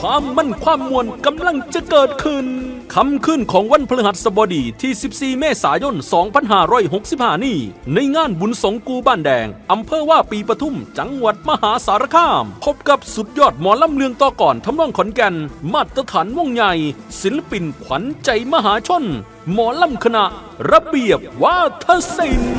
ความมั่นความมวลกำลังจะเกิดขึ้นคำขึ้นของวันพฤหัสบดีที่ 14 เมษายน 2565 นี้ ในงานบุญสงกูบ้านแดง อำเภอว่าปีปทุม จังหวัดมหาสารคาม พบกับสุดยอดหมอลำเลืองต่อก่อนทำนองขอนแก่น มาตรฐานวงใหญ่ ศิลปินขวัญใจมหาชน หมอลำคณะ ระเบียบวาทศิลป์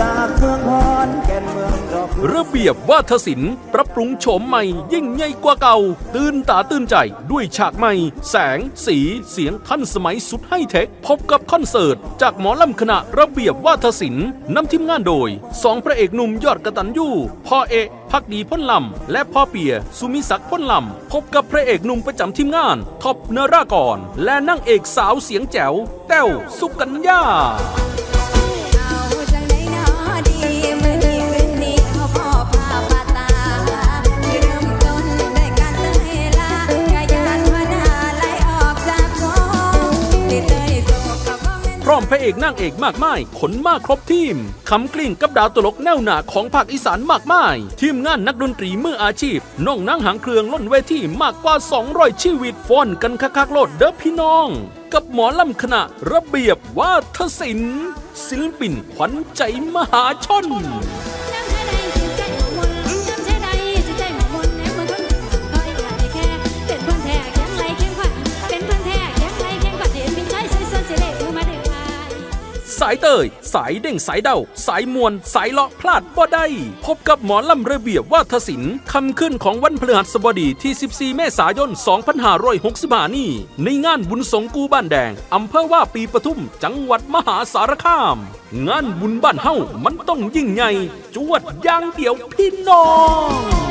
จากเมืองพรแก่นเมืองดอกระเบียบวาทศิลป์ปรับปรุงโฉมใหม่ยิ่งใหญ่กว่าเก่า ตื่นตาตื่นใจด้วยฉากใหม่ แสง สีเสียงทันสมัยสุดให้เทค พบกับคอนเสิร์ต จากหมอลำคณะระเบียบวาทศิลป์นำทีมงานโดยสองพระเอกหนุ่มยอดกระตันยูพ่อเอะพักดีพ้นลำ และพ่อเปียสุมิศักดิ์พ้นลำ พบกับพระเอกหนุ่มประจำทีมงานท็อปเนรากร และนางเอกสาวเสียงแจ๋วแต้วสุกัญญา ร้อมพระเอกนางเอกมากมายขนมากครบทีมคำกลิ้งกับดาวตลกแนวหนาของภาคอีสานมากมาย ทีมงานนักดนตรีมืออาชีพน้องนั่งหางเครื่องล้นเวทีมากกว่า 200 ชีวิตฟ้อนกันคักๆโลดเด้อพี่น้อง กับหมอลำคณะระเบียบวาทศิลป์ศิลปินขวัญใจมหาชน สายเตย สายเด้งสายเดาสายมวล สายเลาะพลาดบ่ได้ พบกับหมอลำระเบียบวาทศิลป์คำขึ้นของวันพฤหัสบดีที่ 14 เมษายน 2565 นี้ ในงานบุญสงกูบ้านแดงอำเภอว่าปีปทุม จังหวัดมหาสารคาม งานบุญบ้านเฮ้ามันต้องยิ่งใหญ่จวดอย่างเดียวพี่น้อง